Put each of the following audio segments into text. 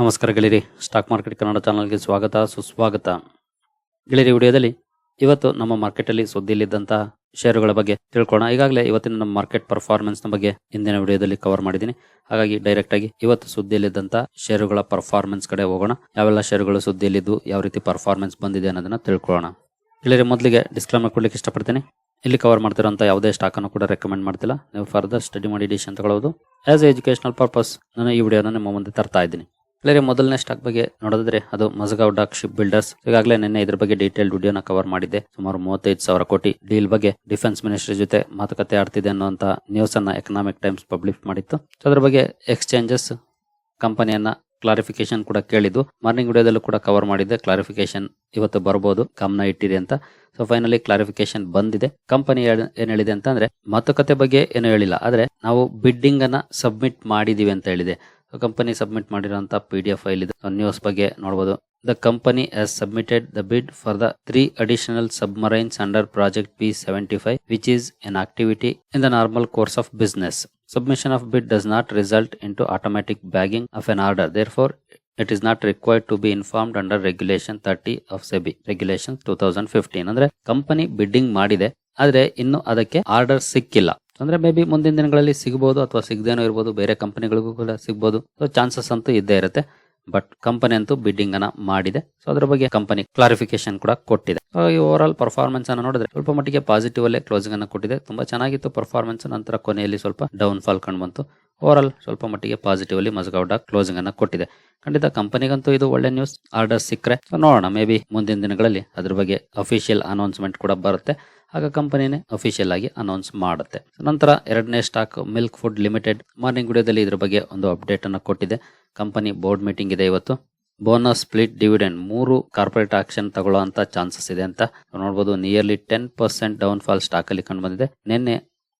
ನಮಸ್ಕಾರ ಗೆಳೆಯರಿ stock market Kannada ಚಾನಲ್ಗೆ ಸ್ವಾಗತ, ಸುಸ್ವಾಗತ. ಗೆಳೆಯರಿ, ವಿಡಿಯೋದಲ್ಲಿ ಇವತ್ತು ನಮ್ಮ ಮಾರ್ಕೆಟಲ್ಲಿ ಸುದ್ದಿಯಲ್ಲಿದ್ದಂತಹ ಷೇರುಗಳ ಬಗ್ಗೆ ತಿಳ್ಕೊಳ್ಳೋಣ. ಈಗಾಗಲೇ ಇವತ್ತಿನ ನಮ್ಮ ಮಾರ್ಕೆಟ್ ಪರ್ಫಾರ್ಮೆನ್ಸ್ನ ಬಗ್ಗೆ ಇಂದಿನ ವಿಡಿಯೋದಲ್ಲಿ ಕವರ್ ಮಾಡಿದ್ದೀನಿ. ಹಾಗಾಗಿ ಡೈರೆಕ್ಟ್ ಆಗಿ ಇವತ್ತು ಸುದ್ದಿಯಲ್ಲಿದ್ದಂಥ ಷೇರುಗಳ ಪರ್ಫಾರ್ಮೆನ್ಸ್ ಕಡೆ ಹೋಗೋಣ. ಯಾವೆಲ್ಲ ಷೇರುಗಳು ಸುದ್ದಿಯಲ್ಲಿದ್ದು, ಯಾವ ರೀತಿ ಪರ್ಫಾರ್ಮೆನ್ಸ್ ಬಂದಿದೆ ಅನ್ನೋದನ್ನ ತಿಳ್ಕೊಳ್ಳೋಣ. ಗೆಳೆಯರಿ, ಮೊದಲಿಗೆ ಡಿಸ್ಕ್ಲೇಮರ್ ಕೊಡ್ಲಿಕ್ಕೆ ಇಷ್ಟಪಡ್ತೀನಿ. ಇಲ್ಲಿ ಕವರ್ ಮಾಡ್ತಿರೋಂಥ ಯಾವುದೇ ಸ್ಟಾಕನ್ನು ಕೂಡ ರೆಕಮೆಂಡ್ ಮಾಡ್ತಿಲ್ಲ. ನೀವು ಫರ್ದರ್ ಸ್ಟಡಿ ಮಾಡಿ ಡಿಸಿಷನ್ ತಗೊಳ್ಳೋದು ಆಸ್ ಎ ಎಜುಕೇಶನಲ್ ಪರ್ಪಸ್ ನಾನು ಈ ವಿಡಿಯೋನ ನಿಮ್ಮ ಮುಂದೆ ತರ್ತಾ ಇದ್ದೀನಿ. ಬೇರೆ ಮೊದಲನೇ ಸ್ಟಾಕ್ ಬಗ್ಗೆ ನೋಡಿದ್ರೆ ಅದು ಮಜಗಾವ್ ಡಾಕ್ ಶಿಪ್ ಬಿಲ್ಡರ್ಸ್. ಈಗಾಗಲೇ ನಿನ್ನೆ ಇದ್ರ ಬಗ್ಗೆ ಡೀಟೇಲ್ ವಿಡಿಯೋನ ಕವರ್ ಮಾಡಿದ್ದೆ. ಸುಮಾರು ಮೂವತ್ತೈದು ಸಾವಿರ ಕೋಟಿ ಡೀಲ್ ಬಗ್ಗೆ ಡಿಫೆನ್ಸ್ ಮಿನಿಸ್ಟ್ರಿ ಜೊತೆ ಮಾತುಕತೆ ಆಡ್ತಿದೆ ಅನ್ನುವಂತ ನ್ಯೂಸ್ ಅನ್ನ ಎಕನಾಮಿಕ್ ಟೈಮ್ಸ್ ಪಬ್ಲಿಷ್ ಮಾಡಿತ್ತು. ಅದ್ರ ಬಗ್ಗೆ ಎಕ್ಸ್ಚೇಂಜಸ್ ಕಂಪನಿಯನ್ನ ಕ್ಲಾರಿಫಿಕೇಶನ್ ಕೂಡ ಕೇಳಿದ್ದು. ಮಾರ್ನಿಂಗ್ ವಿಡಿಯೋದಲ್ಲೂ ಕೂಡ ಕವರ್ ಮಾಡಿದ್ದೆ. ಕ್ಲಾರಿಫಿಕೇಶನ್ ಇವತ್ತು ಬರಬಹುದು ಗಮನ ಇಟ್ಟಿದೆ ಅಂತ. ಸೊ ಫೈನಲಿ ಕ್ಲಾರಿಫಿಕೇಶನ್ ಬಂದಿದೆ. ಕಂಪನಿ ಏನ್ ಹೇಳಿದೆ ಅಂತ ಅಂದ್ರೆ ಮಾತುಕತೆ ಬಗ್ಗೆ ಏನು ಹೇಳಿಲ್ಲ. ಆದ್ರೆ ನಾವು ಬಿಡ್ಡಿಂಗ್ ಅನ್ನ ಸಬ್ಮಿಟ್ ಮಾಡಿದೀವಿ ಅಂತ ಹೇಳಿದೆ. ಕಂಪನಿ ಸಬ್ಮಿಟ್ ಮಾಡಿರೋಂಥ ಪಿ ಡಿ ಎಫ್ ಫೈಲ್ ಇದೆ. ನ್ಯೂಸ್ ಬಗ್ಗೆ ನೋಡಬಹುದು the company has submitted the bid for the three additional submarines under project P seventy five which is an activity in the normal course of business submission of bid does not result into not result into automatic bagging of an order. Therefore, it is not required to be informed under regulation 30 of SEBI regulations 2015 ಅಂದ್ರೆ company bidding ಮಾಡಿದೆ ಆದ್ರೆ ಇನ್ನು ಅದಕ್ಕೆ order ಸಿಕ್ಕಿಲ್ಲ. ಅಂದ್ರೆ may be ಮುಂದಿನ ದಿನಗಳಲ್ಲಿ ಸಿಗಬಹುದು ಅಥವಾ ಸಿಗದೇನೋ ಇರ್ಬೋದು, ಬೇರೆ ಕಂಪನಿಗಳಿಗೂ ಕೂಡ ಸಿಗಬಹುದು ಸೊ ಚಾನ್ಸಸ್ ಅಂತೂ ಇದ್ದೇ ಇರುತ್ತೆ. ಬಟ್ ಕಂಪನಿ ಅಂತೂ ಬಿಡ್ಡಿಂಗ್ ಅನ್ನ ಮಾಡಿದೆ. ಸೊ ಅದ್ರ ಬಗ್ಗೆ ಕಂಪನಿ ಕ್ಲಾರಿಫಿಕೇಶನ್ ಕೂಡ ಕೊಟ್ಟಿದೆ. ಓವರ್ ಆಲ್ ಪರ್ಫಾರ್ಮೆನ್ಸ್ ಅನ್ನು ನೋಡಿದ್ರೆ ಸ್ವಲ್ಪ ಮಟ್ಟಿಗೆ ಪಾಸಿಟಿವ್ ಅಲ್ಲೇ ಕ್ಲೋಸಿಂಗ್ ಅನ್ನು ಕೊಟ್ಟಿದೆ. ತುಂಬಾ ಚೆನ್ನಾಗಿತ್ತು ಪರ್ಫಾರ್ಮೆನ್ಸ್ ನಂತರ ಕೊನೆಯಲ್ಲಿ ಸ್ವಲ್ಪ ಡೌನ್ ಫಾಲ್ ಕಂಡು ಬಂತು. ಓವರ್ ಆಲ್ ಸ್ವಲ್ಪ ಮಟ್ಟಿಗೆ ಪಾಸಿಟಿವ್ ಅಲ್ಲಿ ಮಜಗೌಡ ಕ್ಲೋಸಿಂಗ್ ಅನ್ನ ಕೊಟ್ಟಿದೆ. ಖಂಡಿತ ಕಂಪನಿಗಂತೂ ಇದು ಒಳ್ಳೆ ನ್ಯೂಸ್ ಆರ್ಡರ್ ಸಿಕ್ಕರೆ ನೋಡೋಣ. ಮೇ ಬಿ ಮುಂದಿನ ದಿನಗಳಲ್ಲಿ ಅದ್ರ ಬಗ್ಗೆ ಅಫಿಷಿಯಲ್ ಅನೌನ್ಸ್ಮೆಂಟ್ ಕೂಡ ಬರುತ್ತೆ. ಆಗ ಕಂಪನಿನೇ ಅಫಿಷಿಯಲ್ ಆಗಿ ಅನೌನ್ಸ್ ಮಾಡುತ್ತೆ. ನಂತರ ಎರಡನೇ stock Milk Food Limited morning ವಿಡಿಯೋದಲ್ಲಿ ಇದ್ರ ಬಗ್ಗೆ ಒಂದು ಅಪ್ಡೇಟ್ ಅನ್ನು ಕೊಟ್ಟಿದೆ. ಕಂಪನಿ ಬೋರ್ಡ್ ಮೀಟಿಂಗ್ ಇದೆ ಇವತ್ತು. ಬೋನಸ್ ಸ್ಪ್ಲಿಟ್ ಡಿವಿಡೆಂಡ್ ಮೂರು ಕಾರ್ಪೊರೇಟ್ ಆಕ್ಷನ್ ತಗೊಳ್ಳೋ ಅಂತ ಚಾನ್ಸಸ್ ಇದೆ ಅಂತ. ನೋಡಬಹುದು nearly ten percent down fall stock ಅಲ್ಲಿ ಕಂಡು ಬಂದಿದೆ ನಿನ್ನೆ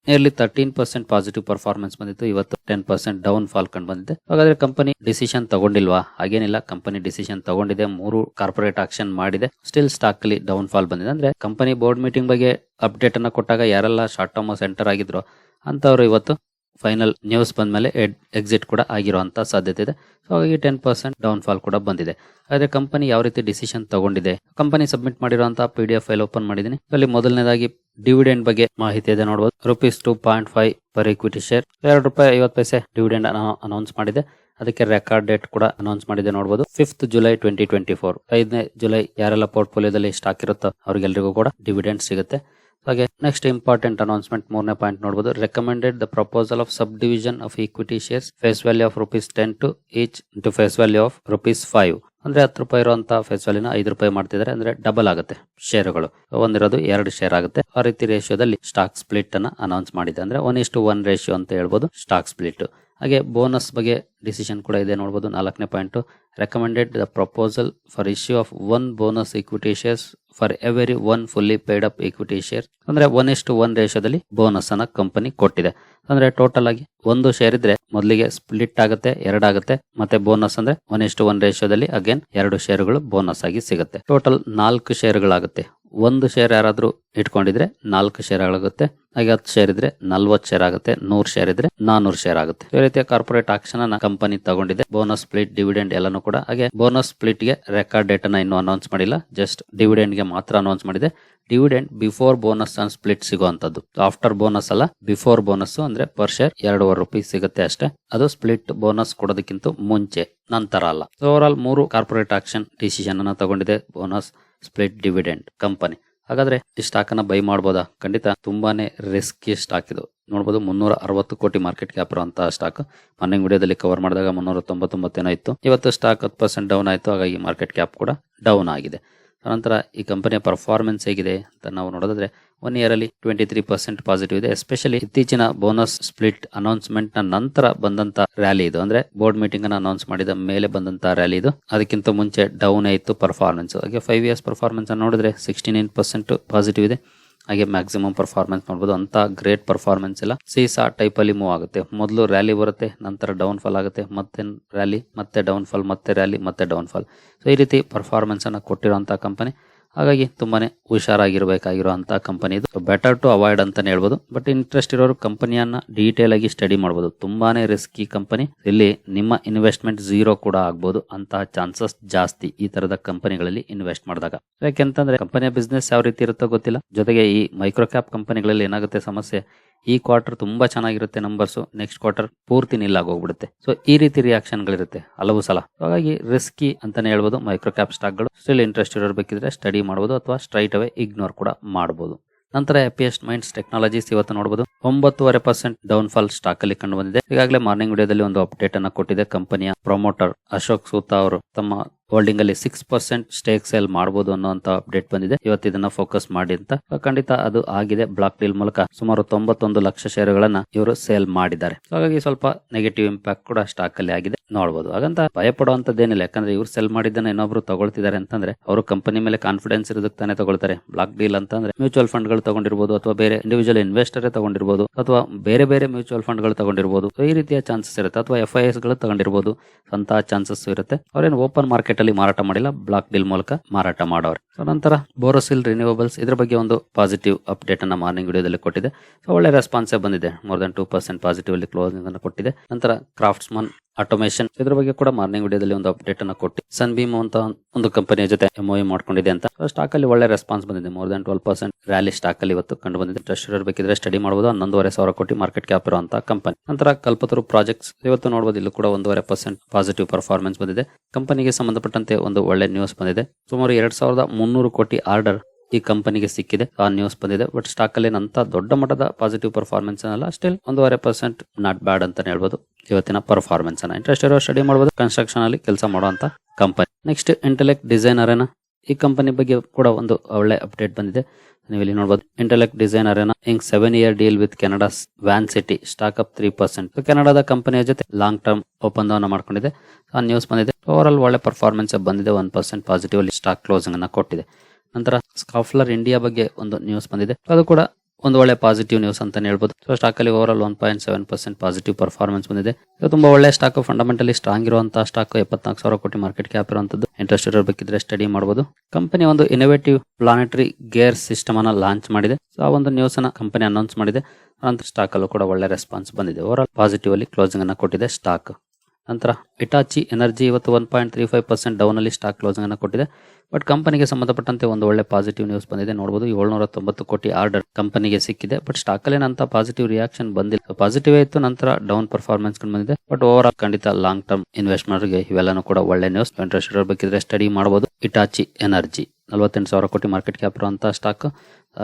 nearly thirteen percent positive performance ಬಂದಿತ್ತು. ಇವತ್ತು ಟೆನ್ ಪರ್ಸೆಂಟ್ ಡೌನ್ ಫಾಲ್ ಕಂಡು ಬಂದಿದೆ ಹಾಗಾದ್ರೆ ಕಂಪನಿ ಡಿಸಿಷನ್ ತಗೊಂಡಿಲ್ವಾ? ಹಾಗೇನಿಲ್ಲ, ಕಂಪನಿ ಡಿಸಿಷನ್ ತಗೊಂಡಿದೆ. ಮೂರು ಕಾರ್ಪೊರೇಟ್ ಆಕ್ಷನ್ ಮಾಡಿದೆ. ಸ್ಟಿಲ್ ಸ್ಟಾಕ್ ಅಲ್ಲಿ ಡೌನ್ ಫಾಲ್ ಬಂದಿದೆ. ಅಂದ್ರೆ ಕಂಪನಿ ಬೋರ್ಡ್ ಮೀಟಿಂಗ್ ಬಗ್ಗೆ ಅಪ್ಡೇಟ್ ಅನ್ನ ಕೊಟ್ಟಾಗ ಯಾರೆಲ್ಲ ಶಾರ್ಟ್ ಟರ್ಮ್ ಸೆಂಟರ್ ಆಗಿದ್ರು ಅಂತವ್ರು ಇವತ್ತು ಫೈನಲ್ ನ್ಯೂಸ್ ಬಂದ್ಮೇಲೆ ಎಕ್ಸಿಟ್ ಕೂಡ ಆಗಿರುವಂತ ಸಾಧ್ಯತೆ ಇದೆ. ಸೊ ಹಾಗಾಗಿ ಟೆನ್ ಪರ್ಸೆಂಟ್ ಡೌನ್ ಫಾಲ್ ಕೂಡ ಬಂದಿದೆ. ಆದರೆ ಕಂಪನಿ ಯಾವ ರೀತಿ ಡಿಸಿಷನ್ ತಗೊಂಡಿದೆ? ಕಂಪನಿ ಸಬ್ಮಿಟ್ ಮಾಡಿರುವಂತಹ P D F file open ಮಾಡಿದ್ದೀನಿ. ಅಲ್ಲಿ ಮೊದಲನೇದಾಗಿ ಡಿವಿಡೆಂಡ್ ಬಗ್ಗೆ ಮಾಹಿತಿ ಇದೆ ನೋಡಬಹುದು rupees two point five per equity share ಎರಡು ರೂಪಾಯಿ ಐವತ್ತು ಪೈಸೆ ಡಿವಿಡೆಂಡ್ ಅನೌನ್ಸ್ ಮಾಡಿದೆ. ಅದಕ್ಕೆ ರೆಕಾರ್ಡ್ ಡೇಟ್ ಕೂಡ ಅನೌನ್ಸ್ ಮಾಡಿದೆ ನೋಡಬಹುದು fifth July twenty twenty four ಐದನೇ ಜುಲೈ ಯಾರೆಲ್ಲ ಪೋರ್ಟ್ಫೋಲಿಯೋದಲ್ಲಿ ಸ್ಟಾಕ್ ಇರುತ್ತೋ ಅವ್ರಿಗೆಲ್ಲರಿಗೂ ಕೂಡ ಡಿವಿಡೆಂಡ್ ಸಿಗುತ್ತೆ. ಹಾಗೆ ನೆಕ್ಸ್ಟ್ ಇಂಪಾರ್ಟೆಂಟ್ ಅನೌನ್ಸ್ಮೆಂಟ್ ಮೂರನೇ ಪಾಯಿಂಟ್ ನೋಡಬಹುದು recommended the proposal of sub division of equity shares face value of rupees ten to each into face value of rupees five ಅಂದ್ರೆ ಹತ್ತು ರೂಪಾಯಿ ಇರುವಂತಹ ಫೇಸ್ ವ್ಯಾಲ್ಯೂನ ಐದು ರೂಪಾಯಿ ಮಾಡ್ತಿದ್ದಾರೆ, ಅಂದ್ರೆ ಡಬಲ್ ಆಗುತ್ತೆ ಶೇರುಗಳು ಒಂದಿರೋದು ಎರಡು ಶೇರ್ ಆಗುತ್ತೆ. ಆ ರೀತಿ ರೇಷಿಯೋದಲ್ಲಿ ಸ್ಟಾಕ್ ಸ್ಪ್ಲಿಟ್ ಅನ್ನ ಅನೌನ್ಸ್ ಮಾಡಿದೆ. ಅಂದ್ರೆ ಒನ್ ಇಷ್ಟು ಒನ್ ರೇಷಿಯೋ ಅಂತ ಹೇಳ್ಬೋದು ಸ್ಟಾಕ್ ಸ್ಪ್ಲಿಟ್ ಹಾಗೆ ಬೋನಸ್ ಬಗ್ಗೆ ಡಿಸಿಷನ್ ಕೂಡ ಇದೆ ನೋಡಬಹುದು ನಾಲ್ಕನೇ point recommended the proposal for issue of one bonus equity shares for every one fully paid up equity share ಅಂದ್ರೆ ಒನ್ ಇಷ್ಟು ಒನ್ ರೇಷದಲ್ಲಿ ಬೋನಸ್ ಅನ್ನ ಕಂಪನಿ ಕೊಟ್ಟಿದೆ. ಅಂದ್ರೆ ಟೋಟಲ್ ಆಗಿ ಒಂದು ಶೇರ್ ಇದ್ರೆ ಮೊದಲಿಗೆ ಸ್ಪ್ಲಿಟ್ ಆಗುತ್ತೆ ಎರಡಾಗುತ್ತೆ ಮತ್ತೆ ಬೋನಸ್ ಅಂದ್ರೆ ಒನ್ ಇಷ್ಟು ಒನ್ ರೇಷದಲ್ಲಿ ಅಗೇನ್ ಎರಡು ಶೇರುಗಳು ಬೋನಸ್ ಆಗಿ ಸಿಗುತ್ತೆ. ಟೋಟಲ್ ನಾಲ್ಕು ಶೇರುಗಳಾಗುತ್ತೆ ಒಂದು ಶೇರ್ ಯಾರಾದ್ರೂ ಇಟ್ಕೊಂಡಿದ್ರೆ ನಾಲ್ಕು ಶೇರ್ ಆಗುತ್ತೆ. ಹಾಗೆ ಹತ್ತು ಶೇರ್ ಇದ್ರೆ ನಲ್ವತ್ತು ಶೇರ್ ಆಗುತ್ತೆ. ನೂರು ಶೇರ್ ಇದ್ರೆ ನಾನೂರು ಶೇರ್ ಆಗುತ್ತೆ. ಈ ರೀತಿಯ ಕಾರ್ಪೊರೇಟ್ ಆಕ್ಷನ್ನ ಕಂಪನಿ ತಗೊಂಡಿದೆ. ಬೋನಸ್ ಸ್ಪ್ಲಿಟ್ ಡಿವಿಡೆಂಡ್ ಎಲ್ಲಾನು ಕೂಡ. ಹಾಗೆ ಬೋನಸ್ ಸ್ಪ್ಲಿಟ್ಗೆ ರೆಕಾರ್ಡ್ ಡೇಟ್ ಅನ್ನ ಇನ್ನೂ ಅನೌನ್ಸ್ ಮಾಡಿಲ್ಲ. ಜಸ್ಟ್ ಡಿವಿಡೆಂಡ್ಗೆ ಮಾತ್ರ ಅನೌನ್ಸ್ ಮಾಡಿದೆ. Dividend before bonus and split ಸಿಗುವಂತದ್ದು after bonus ಅಲ್ಲ ಬಿಫೋರ್ ಬೋನಸ್ ಅಂದ್ರೆ ಪರ್ ಶೇರ್ ಎರಡೂವರೆ ರೂಪಾಯಿ ಸಿಗುತ್ತೆ ಅಷ್ಟೇ. ಅದು ಸ್ಪ್ಲಿಟ್ ಬೋನಸ್ ಕೊಡೋದಕ್ಕಿಂತ ಮುಂಚೆ, ನಂತರ ಅಲ್ಲ. ಓವರ್ ಆಲ್ ಮೂರು ಕಾರ್ಪೊರೇಟ್ ಆಕ್ಷನ್ ಡಿಸಿಷನ್ ಅನ್ನ ತಗೊಂಡಿದೆ. ಬೋನಸ್ ಸ್ಪ್ಲಿಟ್ ಡಿವಿಡೆಂಡ್ ಕಂಪನಿ ಹಾಗಾದ್ರೆ ಈ ಸ್ಟಾಕ್ ಅನ್ನ ಬೈ ಮಾಡಬಹುದಾ ಖಂಡಿತ ತುಂಬಾನೇ ರಿಸ್ಕಿ ಸ್ಟಾಕ್ ಇದು. ನೋಡಬಹುದು ಮುನ್ನೂರ ಅರವತ್ತು ಕೋಟಿ ಮಾರ್ಕೆಟ್ ಕ್ಯಾಪ್ ಇರುವಂತಹ ಸ್ಟಾಕ್ ಮಾರ್ನಿಂಗ್ ವಿಡಿಯೋದಲ್ಲಿ ಕವರ್ ಮಾಡಿದಾಗ ಮುನ್ನೂರ ತೊಂಬತ್ತೊಂಬತ್ತೇನೋ ಇತ್ತು. ಇವತ್ತು ಸ್ಟಾಕ್ ಹತ್ತು ಪರ್ಸೆಂಟ್ ಡೌನ್ ಆಯಿತು. ಹಾಗಾಗಿ ಮಾರ್ಕೆಟ್ ಕ್ಯಾಪ್ ಕೂಡ ಡೌನ್ ಆಗಿದೆ. ನಂತರ ಈ ಕಂಪನಿಯ ಪರ್ಫಾರ್ಮೆನ್ಸ್ ಹೇಗಿದೆ ಅಂತ ನಾವು ನೋಡೋದಾದ್ರೆ ಒನ್ ಇಯರಲ್ಲಿ ಟ್ವೆಂಟಿ ತ್ರೀ ಪರ್ಸೆಂಟ್ ಪಾಸಿಟಿವ್ ಇದೆ. ಎಸ್ಪೆಷಲಿ ಇತ್ತೀಚಿನ ಬೋನಸ್ ಸ್ಪ್ಲಿಟ್ ಅನೌನ್ಸ್ಮೆಂಟ್ ನಂತರ ಬಂದಂತ ರ್ಯಾಲಿ ಇದು. ಅಂದ್ರೆ ಬೋರ್ಡ್ ಮೀಟಿಂಗ್ ಅನ್ನು ಅನೌನ್ಸ್ ಮಾಡಿದ ಮೇಲೆ ಬಂದಂತ ರ್ಯಾಲಿ ಇದು. ಅದಕ್ಕಿಂತ ಮುಂಚೆ ಡೌನ್ ಇತ್ತು ಪರ್ಫಾರ್ಮೆನ್ಸ್ ಹಾಗೆ ಫೈವ್ ಇಯರ್ಸ್ ಪರ್ಫಾರ್ಮೆನ್ಸ್ ಅನ್ನು ನೋಡಿದ್ರೆ ಸಿಕ್ಸ್ಟಿ ನೈನ್ ಪರ್ಸೆಂಟ್ ಪಾಸಿಟಿವ್ ಇದೆ. ಹಾಗೆ ಮ್ಯಾಕ್ಸಿಮಮ್ ಪರ್ಫಾರ್ಮೆನ್ಸ್ ನೋಡಬಹುದು ಅಂತ ಗ್ರೇಟ್ ಪರ್ಫಾರ್ಮೆನ್ಸ್ ಇಲ್ಲ. ಸೀಸಾ ಟೈಪ್ ಅಲ್ಲಿ ಮೂವ್ ಆಗುತ್ತೆ. ಮೊದಲು ರ್ಯಾಲಿ ಬರುತ್ತೆ, ನಂತರ ಡೌನ್ ಫಾಲ್ ಆಗುತ್ತೆ, ಮತ್ತೆ ರ್ಯಾಲಿ ಮತ್ತೆ ಡೌನ್ ಫಾಲ್ ಮತ್ತೆ ರ್ಯಾಲಿ ಮತ್ತೆ ಡೌನ್ ಫಾಲ್ ಸೊ ಈ ರೀತಿ ಪರ್ಫಾರ್ಮೆನ್ಸ್ ಅನ್ನ ಕೊಟ್ಟಿರುವಂತಹ ಕಂಪನಿ ಹಾಗಾಗಿ ತುಂಬಾನೇ ಹುಷಾರಾಗಿರ್ಬೇಕಾಗಿರುವಂತ ಕಂಪನಿ ಇದು. ಬೆಟರ್ ಟು ಅವಾಯ್ಡ್ ಅಂತಾನೆ ಹೇಳ್ಬೋದು. ಬಟ್ ಇಂಟ್ರೆಸ್ಟ್ ಇರೋರು ಕಂಪನಿಯನ್ನ ಡೀಟೇಲ್ ಆಗಿ ಸ್ಟಡಿ ಮಾಡಬಹುದು ತುಂಬಾನೇ ರಿಸ್ಕಿ ಕಂಪನಿ ಇಲ್ಲಿ ನಿಮ್ಮ ಇನ್ವೆಸ್ಟ್ಮೆಂಟ್ ಝೀರೋ ಕೂಡ ಆಗ್ಬೋದು. ಅಂತಹ ಚಾನ್ಸಸ್ ಜಾಸ್ತಿ ಈ ತರದ ಕಂಪನಿಗಳಲ್ಲಿ ಇನ್ವೆಸ್ಟ್ ಮಾಡಿದಾಗ. ಯಾಕೆಂತಂದ್ರೆ ಕಂಪನಿಯ ಬಿಸ್ನೆಸ್ ಯಾವ ರೀತಿ ಇರುತ್ತೋ ಗೊತ್ತಿಲ್ಲ. ಜೊತೆಗೆ ಈ ಮೈಕ್ರೋ ಕ್ಯಾಪ್ ಕಂಪನಿಗಳಲ್ಲಿ ಏನಾಗುತ್ತೆ ಸಮಸ್ಯೆ? ಈ ಕ್ವಾರ್ಟರ್ ತುಂಬಾ ಚೆನ್ನಾಗಿರುತ್ತೆ ನಂಬರ್ಸ್ ನೆಕ್ಸ್ಟ್ ಕ್ವಾರ್ಟರ್ ಪೂರ್ತಿ ನಿಲ್ಲಾಗೋಗ್ಬಿಡುತ್ತೆ ಸೊ ಈ ರೀತಿ ರಿಯಾಕ್ಷನ್ ಗಳಿರುತ್ತೆ ಹಲವು ಸಲ. ಹಾಗಾಗಿ ರಿಸ್ಕಿ ಅಂತಾನೆ ಹೇಳ್ಬೋದು. ಮೈಕ್ರೋ ಕ್ಯಾಪ್ ಸ್ಟಾಕ್ಗಳು ಸ್ಟಿಲ್ ಇಂಟ್ರೆಸ್ಟ್ ಇರೋರು ಬೇಕಿದ್ರೆ ಸ್ಟಡಿ ಮಾಡಬಹುದು ಅಥವಾ ಸ್ಟ್ರೈಟ್ ಅವೇ ಇಗ್ನೋರ್ ಕೂಡ ಮಾಡಬಹುದು ನಂತರ ಹ್ಯಾಪಿಯೆಸ್ಟ್ ಮೈಂಡ್ಸ್ ಟೆಕ್ನಾಲಜೀಸ್ ಇವತ್ತು ನೋಡಬಹುದು ಒಂಬತ್ತುವರೆ ಪರ್ಸೆಂಟ್ ಡೌನ್ ಫಾಲ್ ಸ್ಟಾಕ್ ಅಲ್ಲಿ ಕಂಡು ಬಂದಿದೆ. ಈಗಾಗಲೇ ಮಾರ್ನಿಂಗ್ ವಿಡಿಯೋದಲ್ಲಿ ಒಂದು ಅಪ್ಡೇಟ್ ಅನ್ನ ಕೊಟ್ಟಿದೆ ಕಂಪನಿಯ ಪ್ರೊಮೋಟರ್ ಅಶೋಕ್ ಸೂತಾ ಅವರು. ತಮ್ಮ ಹೋಲ್ಡಿಂಗ್ ಅಲ್ಲಿ ಸಿಕ್ಸ್ ಪರ್ಸೆಂಟ್ ಸ್ಟೇಕ್ ಸೇಲ್ ಮಾಡಬಹುದು ಅನ್ನುವಂತ ಅಪ್ಡೇಟ್ ಬಂದಿದೆ. ಇವತ್ತು ಇದನ್ನ ಫೋಕಸ್ ಮಾಡಿ ಅಂತ ಖಂಡಿತ ಅದು ಆಗಿದೆ. ಬ್ಲಾಕ್ ಡೀಲ್ ಮೂಲಕ ಸುಮಾರು ತೊಂಬತ್ತೊಂದು ಲಕ್ಷ ಷೇರುಗಳನ್ನ ಇವರು ಸೇಲ್ ಮಾಡಿದ್ದಾರೆ. ಹಾಗಾಗಿ ಸ್ವಲ್ಪ ನೆಗೆಟಿವ್ ಇಂಪ್ಯಾಕ್ಟ್ ಕೂಡ ಸ್ಟಾಕ್ ಅಲ್ಲಿ ಆಗಿದೆ. ನೋಡಬಹುದು ಹಾಗಂತ ಭಯ ಪಡುವಂತದ್ದೇನಿಲ್ಲ ಯಾಕಂದ್ರೆ ಇವ್ರು ಸೆಲ್ ಮಾಡಿದ್ದನ್ನ ಇನ್ನೊಬ್ರು ತಗೊಳ್ತಿದ್ದಾರೆ ಅಂತಂದ್ರೆ ಅವರು ಕಂಪನಿ ಮೇಲೆ ಕಾನ್ಫಿಡೆನ್ಸ್ ಇರೋದಕ್ಕೆ ತಾನೇ ತಗೊಳ್ತಾರೆ. ಬ್ಲಾಕ್ ಡೀಲ್ ಅಂತಂದ್ರೆ ಮ್ಯೂಚುವಲ್ ಫಂಡ್ಗಳು ತಗೊಂಡಿರಬಹುದು ಅಥವಾ ಬೇರೆ ಇಂಡಿವಿಜುವಲ್ ಇನ್ವೆಸ್ಟರ್ ತಗೊಂಡಿರಬಹುದು ಅಥವಾ ಬೇರೆ ಬೇರೆ ಮ್ಯೂಚುವಲ್ ಫಂಡ್ಗಳು ತಗೊಂಡಿರಬಹುದು ಈ ರೀತಿಯ ಚಾನ್ಸಸ್ ಇರುತ್ತೆ. ಅಥವಾ ಎಫ್ ಐ ಎಸ್ಗಳು ತಗೊಂಡಿರಬಹುದು ಅಂತ ಚಾನ್ಸಸ್ ಇರುತ್ತೆ. ಅವ್ರೇನು ಓಪನ್ ಮಾರ್ಕೆಟ್ ಅಲ್ಲಿ ಮಾರಾಟ ಮಾಡಿಲ್ಲ, ಬ್ಲಾಕ್ ಡೀಲ್ ಮೂಲಕ ಮಾರಾಟ ಮಾಡೋರು. ಸೊ ನಂತರ ಬೋರೋಸಿಲ್ ರಿನ್ಯೂವಬಲ್ಸ್, ಇದ್ರ ಬಗ್ಗೆ ಒಂದು ಪಾಸಿಟಿವ್ ಅಪ್ಡೇಟ್ ಅನ್ನ ಮಾರ್ನಿಂಗ್ ವಿಡಿಯೋದಲ್ಲಿ ಕೊಟ್ಟಿದೆ. ಸೊ ಒಳ್ಳೆ ರೆಸ್ಪಾನ್ಸೇ ಬಂದಿದೆ. More than two percent positive ಅಲ್ಲಿ ಕ್ಲೋಸಿಂಗ್ ಅನ್ನು ಕೊಟ್ಟಿದೆ. ನಂತರ ಕ್ರಾಫ್ಟ್ಸ್ಮನ್ ಆಟೋಮೇಷನ್ ಇದ್ರ ಬಗ್ಗೆ ಕೂಡ ಮಾರ್ನಿಂಗ್ ವಿಡಿಯೋದಲ್ಲಿ ಒಂದು ಅಪ್ಡೇಟ್ ಅನ್ನ ಕೊಟ್ಟು. ಸನ್ಬೀಮ್ ಅಂತ ಒಂದು ಕಂಪನಿಯ ಜೊತೆ ಎಂಒಇ ಮಾಡ್ಕೊಂಡಿದೆ ಅಂತ. ಸ್ಟಾಕ್ ಅಲ್ಲಿ ಒಳ್ಳೆ ರೆಸ್ಪಾನ್ಸ್ ಬಂದಿದೆ. More than twelve percent rally stock ಅಲ್ಲಿ ಇವತ್ತು ಕಂಡು ಬಂದಿದೆ. ಟ್ರೆಷರ್ ಬೇಕಿದ್ರೆ ಸ್ಟಡಿ ಮಾಡಬಹುದು ಹನ್ನೊಂದುವರೆ ಸಾವಿರ ಕೋಟಿ ಮಾರ್ಕೆಟ್ ಕ್ಯಾಪ್ ಇರುವಂತ ಕಂಪನಿ ನಂತರ ಕಲ್ಪತರು ಪ್ರಾಜೆಕ್ಟ್ಸ್ ಇವತ್ತು ನೋಡಬಹುದು ಇಲ್ಲೂ ಕೂಡ ಒಂದೂವರೆ ಪರ್ಸೆಂಟ್ ಪಾಸಿಟಿವ್ ಪರ್ಫಾರ್ಮೆನ್ಸ್ ಬಂದಿದೆ. ಕಂಪನಿಗೆ ಸಂಬಂಧಪಟ್ಟಂತೆ ಒಂದು ಒಳ್ಳೆ ನ್ಯೂಸ್ ಬಂದಿದೆ. ಸುಮಾರು ಎರಡ್ ಸಾವಿರದ ಮುನ್ನೂರು ಕೋಟಿ ಆರ್ಡರ್ ಈ ಕಂಪನಿಗೆ ಸಿಕ್ಕಿದೆ. ಆ ನ್ಯೂಸ್ ಬಂದಿದೆ. ಬಟ್ ಸ್ಟಾಕ್ ಅಲ್ಲಿ ಅಂತ ದೊಡ್ಡ ಮಟ್ಟದ ಪಾಸಿಟಿವ್ ಪರ್ಫಾರ್ಮೆನ್ಸ್ ಅನ್ನಲ್ಲ ಸ್ಟಿಲ್ ಒಂದೂವರೆ ಪರ್ಸೆಂಟ್ ನಾಟ್ ಬ್ಯಾಡ್ ಅಂತ ಹೇಳ್ಬೋದು. ಇವತ್ತಿನ ಪರ್ಫಾರ್ಮೆನ್ಸ್ ಅನ್ನ. ಇಂಟ್ರೆಸ್ಟ್ ಇರೋ ಸ್ಟಡಿ ಮಾಡಬಹುದು ಕನ್ಸ್ಟ್ರಕ್ಷನ್ ಅಲ್ಲಿ ಕೆಲಸ ಮಾಡುವಂತ ಕಂಪನಿ ನೆಕ್ಸ್ಟ್ ಇಂಟೆಲೆಕ್ಟ್ ಡಿಸೈನರ್ ಈ ಕಂಪನಿ ಬಗ್ಗೆ ಕೂಡ ಒಂದು ಒಳ್ಳೆ ಅಪ್ಡೇಟ್ ಬಂದಿದೆ. ನೀವು ಇಲ್ಲಿ ನೋಡಬಹುದು ಇಂಟೆಲೆಕ್ಟ್ ಡಿಸೈನರ್ ಹಿಂಗ್ seven year deal with Canada Vancity stock up three percent ಕೆನಡಾದ ಕಂಪನಿಯ ಜೊತೆ ಲಾಂಗ್ ಟರ್ಮ್ ಒಪ್ಪಂದವನ್ನು ಮಾಡ್ಕೊಂಡಿದೆ. ಆ ನ್ಯೂಸ್ ಬಂದಿದೆ. ಓವರ್ ಆಲ್ ಒಳ್ಳೆ ಪರ್ಫಾರ್ಮೆನ್ಸ್ ಬಂದಿದೆ. ಒನ್ ಪರ್ಸೆಂಟ್ ಪಾಸಿಟಿವ್ ಅಲ್ಲಿ ಸ್ಟಾಕ್ ಕ್ಲೋಸಿಂಗ್ ಅನ್ನ ಕೊಟ್ಟಿದೆ. ನಂತರ ಸ್ಕಾಫ್ಲರ್ ಇಂಡಿಯಾ ಬಗ್ಗೆ ಒಂದು ನ್ಯೂಸ್ ಬಂದಿದೆ. ಅದು ಕೂಡ ಒಂದು ಒಳ್ಳೆ ಪಾಸಿಟಿವ್ ನ್ಯೂಸ್ ಅಂತಾನೆ ಹೇಳ್ಬೋದು. ಸೊ ಸ್ಟಾಕ್ ಅಲ್ಲಿ over all one point seven percent positive performance ಬಂದಿದೆ. ಇದು ತುಂಬಾ ಒಳ್ಳೆ ಸ್ಟಾಕ್ ಫಂಡಮೆಂಟಲಿ ಸ್ಟ್ರಾಂಗ್ ಇರುವಂತಹ ಸ್ಟಾಕ್ ಎಪ್ಪತ್ನಾಲ್ಕು ಸಾವಿರ ಕೋಟಿ ಮಾರ್ಕೆಟ್ ಕ್ಯಾಪ್ ಇರುವಂತದ್ದು ಇಂಟ್ರೆಸ್ಟ್ ಇರೋ ಬೇಕಿದ್ರೆ ಸ್ಟಡಿ ಮಾಡಬಹುದು ಕಂಪನಿ ಒಂದು ಇನೋವೇಟಿವ್ ಪ್ಲಾನೆಟರಿ ಗೇರ್ ಸಿಸ್ಟಮ್ ಅನ್ನ ಲಾಂಚ್ ಮಾಡಿದೆ. ಸೊ ಆ ಒಂದು ನ್ಯೂಸ್ ಅನ್ನ ಕಂಪನಿ ಅನೌನ್ಸ್ ಮಾಡಿದೆ. ನಂತರ ಸ್ಟಾಕ್ ಅಲ್ಲೂ ಕೂಡ ಒಳ್ಳೆ ರೆಸ್ಪಾನ್ಸ್ ಬಂದಿದೆ. ಓವರ್ ಆಲ್ ಪಾಸಿಟಿವ್ ಅಲ್ಲಿ ಕ್ಲೋಸಿಂಗ್ ಅನ್ನ ಕೊಟ್ಟಿದೆ ಸ್ಟಾಕ್ ನಂತರ ಇಟಾಚಿ ಎನರ್ಜಿ ಇವತ್ತು one point three five percent ಡೌನಲ್ಲಿ stock closing ಅನ್ನು ಕೊಟ್ಟಿದೆ. ಬಟ್ ಕಂಪನಿಗೆ ಸಂಬಂಧಪಟ್ಟಂತೆ ಒಂದು ಒಳ್ಳೆ ಪಾಸಿಟಿವ್ ನ್ಯೂಸ್ ಬಂದಿದೆ. ನೋಡಬಹುದು ಏಳ್ನೂರ ತೊಂಬತ್ತು ಕೋಟಿ ಆರ್ಡರ್ ಕಂಪನಿಗೆ ಸಿಕ್ಕಿದೆ. ಬಟ್ ಸ್ಟಾಕ್ ಏನಂತ ಪಾಸಿಟಿವ್ ರಿಯಾಕ್ಷನ್ ಬಂದಿಲ್ಲ. ಪಾಸಿಟಿವ್ ಆಯ್ತು ನಂತರ ಡೌನ್ ಪರ್ಫಾರ್ಮೆನ್ಸ್ ಬಂದಿದೆ. ಬಟ್ ಓವರ್ ಆಲ್ ಖಂಡಿತ ಲಾಂಗ್ ಟರ್ಮ್ ಇನ್ವೆಸ್ಟ್ಮೆಂಟ್ಗೆ ಇವೆಲ್ಲನೂ ಕೂಡ ಒಳ್ಳೆ ನ್ಯೂಸ್ ಇಂಟ್ರೆಸ್ಟ್ ಇರಬೇಕಿದ್ರೆ ಸ್ಟಡಿ ಮಾಡಬಹುದು ಇಟಾಚಿ ಎನರ್ಜಿ ನಲವತ್ತೆಂಟು ಸಾವಿರ ಕೋಟಿ ಮಾರ್ಕೆಟ್ ಕ್ಯಾಪ್ ಇರುವಂತಹ ಸ್ಟಾಕ್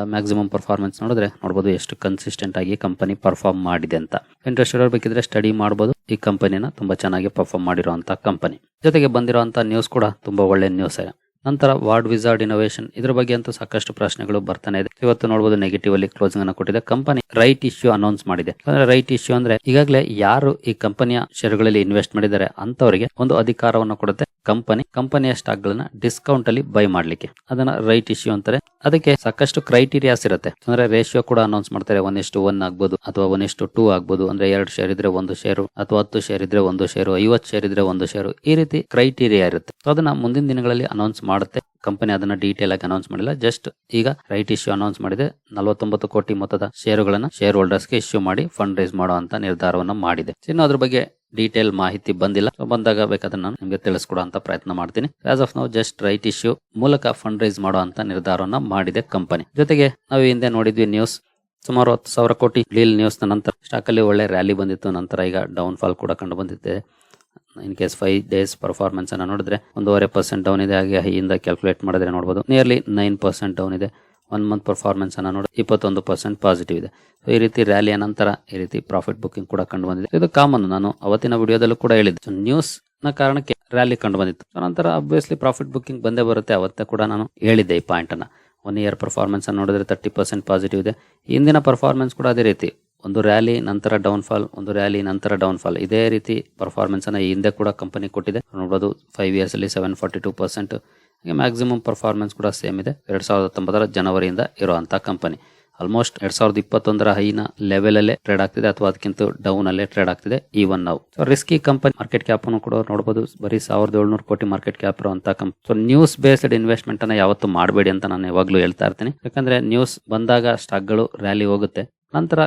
ಮ್ಯಾಕ್ಸಿಮಮ್ ಪರ್ಫಾರ್ಮೆನ್ಸ್ ನೋಡಿದ್ರೆ ನೋಡಬಹುದು ಎಷ್ಟು ಕನ್ಸಿಸ್ಟೆಂಟ್ ಆಗಿ ಕಂಪನಿ ಪರ್ಫಾರ್ಮ್ ಮಾಡಿದೆ ಅಂತ. ಇಂಟ್ರೆಸ್ಟ್ ಬೇಕಿದ್ರೆ ಸ್ಟಡಿ ಮಾಡಬಹುದು ಈ ಕಂಪನಿನ ತುಂಬಾ ಚೆನ್ನಾಗಿ ಪರ್ಫಾರ್ಮ್ ಮಾಡಿರುವಂತಹ ಕಂಪನಿ ಜೊತೆಗೆ ಬಂದಿರುವಂತಹ ನ್ಯೂಸ್ ಕೂಡ ತುಂಬಾ ಒಳ್ಳೆ ನ್ಯೂಸ್ ನಂತರ ವಾರ್ಡ್ ವಿಸಾರ್ಡ್ ಇನೋವೇಷನ್ ಇದ್ರ ಬಗ್ಗೆ ಅಂತೂ ಸಾಕಷ್ಟು ಪ್ರಶ್ನೆಗಳು ಬರ್ತಾನೆ ಇದೆ. ಇವತ್ತು ನೋಡಬಹುದು ನೆಗೆಟಿವ್ ಅಲ್ಲಿ ಕ್ಲೋಸಿಂಗ್ ಅನ್ನು ಕೊಟ್ಟಿದೆ. ಕಂಪನಿ ರೈಟ್ ಇಶ್ಯೂ ಅನೌನ್ಸ್ ಮಾಡಿದೆ. ಅಂದ್ರೆ ರೈಟ್ ಇಶ್ಯೂ ಅಂದ್ರೆ ಈಗಾಗಲೇ ಯಾರು ಈ ಕಂಪನಿಯ ಶೇರುಗಳಲ್ಲಿ ಇನ್ವೆಸ್ಟ್ ಮಾಡಿದ್ದಾರೆ ಅಂತವರಿಗೆ ಒಂದು ಅಧಿಕಾರವನ್ನು ಕೊಡುತ್ತೆ. ಕಂಪನಿ ಕಂಪನಿಯ ಸ್ಟಾಕ್ ಗಳನ್ನ ಡಿಸ್ಕೌಂಟ್ ಅಲ್ಲಿ ಬೈ ಮಾಡ್ಲಿಕ್ಕೆ. ಅದನ್ನ ರೈಟ್ ಇಶ್ಯೂ ಅಂತಾರೆ. ಅದಕ್ಕೆ ಸಾಕಷ್ಟು ಕ್ರೈಟೀರಿಯಾಸ್ ಇರುತ್ತೆ ಅಂದ್ರೆ ರೇಷಿಯೋ ಕೂಡ ಅನೌನ್ಸ್ ಮಾಡ್ತಾರೆ. ಒನ್ ಎಷ್ಟು ಒನ್ ಆಗ್ಬೋದು, ಅಥವಾ ಒನ್ ಎಷ್ಟು ಟೂ ಆಗ್ಬೋದು. ಅಂದ್ರೆ ಎರಡು ಶೇರ್ ಇದ್ರೆ ಒಂದು ಶೇರು ಅಥವಾ ಹತ್ತು ಶೇರ್ ಇದ್ರೆ ಒಂದು ಶೇರು ಐವತ್ತು ಶೇರ್ ಇದ್ರೆ ಒಂದು ಶೇರು ಈ ರೀತಿ ಕ್ರೈಟೀರಿಯಾ ಇರುತ್ತೆ. ಅದನ್ನ ಮುಂದಿನ ದಿನಗಳಲ್ಲಿ ಅನೌನ್ಸ್ ಮಾಡುತ್ತೆ. ಕಂಪನಿ ಅದನ್ನ ಡೀಟೇಲ್ ಆಗಿ ಅನೌನ್ಸ್ ಮಾಡಿಲ್ಲ. ಜಸ್ಟ್ ಈಗ ರೈಟ್ ಇಶ್ಯೂ ಅನೌನ್ಸ್ ಮಾಡಿದೆ. ನಲವತ್ತೊಂಬತ್ತು ಕೋಟಿ ಮೊತ್ತದ ಶೇರುಗಳನ್ನ ಶೇರ್ ಹೋಲ್ಡರ್ಸ್ಗೆ ಇಶ್ಯೂ ಮಾಡಿ ಫಂಡ್ ರೈಸ್ ಅಂತ ನಿರ್ಧಾರವನ್ನು ಮಾಡಿದೆ. ಇನ್ನು ಅದ್ರ ಬಗ್ಗೆ ಡೀಟೇಲ್ ಮಾಹಿತಿ ಬಂದಿಲ್ಲ. ಬಂದಾಗ ಬೇಕಾದ್ರೆ ನಾನು ನಿಮಗೆ ತಿಳಿಸ್ಕೊಡುವಂತ ಪ್ರಯತ್ನ ಮಾಡ್ತೀನಿ. ಆಸ್ ಆಫ್ ನಾವು ಜಸ್ಟ್ ರೈಟ್ ಇಶ್ಯೂ ಮೂಲಕ ಫಂಡ್ ರೈಸ್ ಮಾಡುವಂತ ನಿರ್ಧಾರವನ್ನ ಮಾಡಿದೆ ಕಂಪನಿ ಜೊತೆಗೆ ನಾವು ಹಿಂದೆ ನೋಡಿದ್ವಿ ನ್ಯೂಸ್ ಸುಮಾರು ಹತ್ತು ಸಾವಿರ ಕೋಟಿ ಡೀಲ್ ನ್ಯೂಸ್ ನಂತರ. ಸ್ಟಾಕ್ ಅಲ್ಲಿ ಒಳ್ಳೆ ರ್ಯಾಲಿ ಬಂದಿತ್ತು. ನಂತರ ಈಗ ಡೌನ್ ಫಾಲ್ ಕೂಡ ಕಂಡು ಬಂದಿದೆ. In case five days performance ಅನ್ನು ನೋಡಿದ್ರೆ ಒಂದೂವರೆ ಪರ್ಸೆಂಟ್ ಡೌನ್ ಇದೆ. ಹಾಗೆ ಹೈಯಿಂದ ಕ್ಯಾಲ್ಕುಲೇಟ್ ಮಾಡಿದ್ರೆ ನೋಡಬಹುದು ನಿಯರ್ಲಿ ನೈನ್ ಪರ್ಸೆಂಟ್ ಡೌನ್ ಇದೆ. ಒನ್ ಮಂತ್ ಪರ್ಫಾರ್ಮೆನ್ಸ್ ಅನ್ನ ನೋಡಿ ಇಪ್ಪತ್ತೊಂದು ಪರ್ಸೆಂಟ್ ಪಾಸಿಟಿವ್ ಇದೆ. ಈ ರೀತಿ ರ್ಯಾಲಿಯ ನಂತರ ಈ ರೀತಿ ಪ್ರಾಫಿಟ್ ಬುಕ್ಕಿಂಗ್ ಕೂಡ ಕಂಡು ಬಂದಿದೆ. ಇದು ಕಾಮನ್ ನಾನು ಅವತ್ತಿನ ವಿಡಿಯೋದಲ್ಲೂ ಕೂಡ ಹೇಳಿದ್ದೆ. ನ್ಯೂಸ್ನ ಕಾರಣಕ್ಕೆ ರ್ಯಾಲಿ ಕಂಡು ಬಂದಿತ್ತು. ನಂತರ ಅಬ್ವಿಯಸ್ಲಿ ಪ್ರಾಫಿಟ್ ಬುಕ್ಕಿಂಗ್ ಬಂದೇ ಬರುತ್ತೆ. ಅವತ್ತೇ ಕೂಡ ನಾನು ಹೇಳಿದ್ದೆ ಈ ಪಾಯಿಂಟ್ ಅನ್ನ. ಒನ್ ಇಯರ್ ಪರ್ಫಾರ್ಮೆನ್ಸ್ ಅನ್ನು ನೋಡಿದ್ರೆ ತರ್ಟಿ ಪರ್ಸೆಂಟ್ ಪಾಸಿಟಿವ್ ಇದೆ. ಹಿಂದಿನ ಪರ್ಫಾರ್ಮೆನ್ಸ್ ಕೂಡ ಅದೇ ರೀತಿ. ಒಂದು ರ್ಯಾಲಿ ನಂತರ ಡೌನ್ ಫಾಲ್ ಒಂದು ರ್ಯಾಲಿ ನಂತರ ಡೌನ್ ಫಾಲ್ ಇದೇ ರೀತಿ ಪರ್ಫಾರ್ಮೆನ್ಸ್ ಅನ್ನ ಹಿಂದೆ ಕೂಡ ಕಂಪನಿ ಕೊಟ್ಟಿದೆ. ನೋಡಬಹುದು ಫೈವ್ ಇಯರ್ಸ್ ಅಲ್ಲಿ seven forty two percent maximum performance ಕೂಡ ಸೇಮ್ ಇದೆ. ಎರಡ್ ಸಾವಿರದ ಹತ್ತೊಂಬತ್ತರ ಜನವರಿಯಿಂದ ಇರುವಂಥ ಕಂಪನಿ ಆಲ್ಮೋಸ್ಟ್ ಎರಡ್ ಸಾವಿರದ ಇಪ್ಪತ್ತೊಂದರ ಹೈನ ಲೆವೆಲ್ ಅಲ್ಲೇ ಟ್ರೇಡ್ ಆಗ್ತಿದೆ ಅಥವಾ ಅದಕ್ಕಿಂತ ಡೌನ್ ಅಲ್ಲೇ ಟ್ರೇಡ್ ಆಗ್ತಿದೆ ಈ ಒನ್ ನಾವು so risky company market cap ಅನ್ನು ಕೂಡ ನೋಡಬಹುದು ಬರೀ ಸಾವಿರದ ಏಳ್ನೂರು ಕೋಟಿ ಮಾರ್ಕೆಟ್ ಕ್ಯಾಪ್ ಇರುವಂತ company so news based investment ಅನ್ನ ಯಾವತ್ತು ಮಾಡಬೇಡಿ ಅಂತ ನಾನು ಯಾವಾಗಲೂ ಹೇಳ್ತಾ ಇರ್ತೀನಿ. ಯಾಕಂದ್ರೆ ನ್ಯೂಸ್ ಬಂದಾಗ ಸ್ಟಾಕ್ಗಳು ರ್ಯಾಲಿ ಹೋಗುತ್ತೆ. ನಂತರ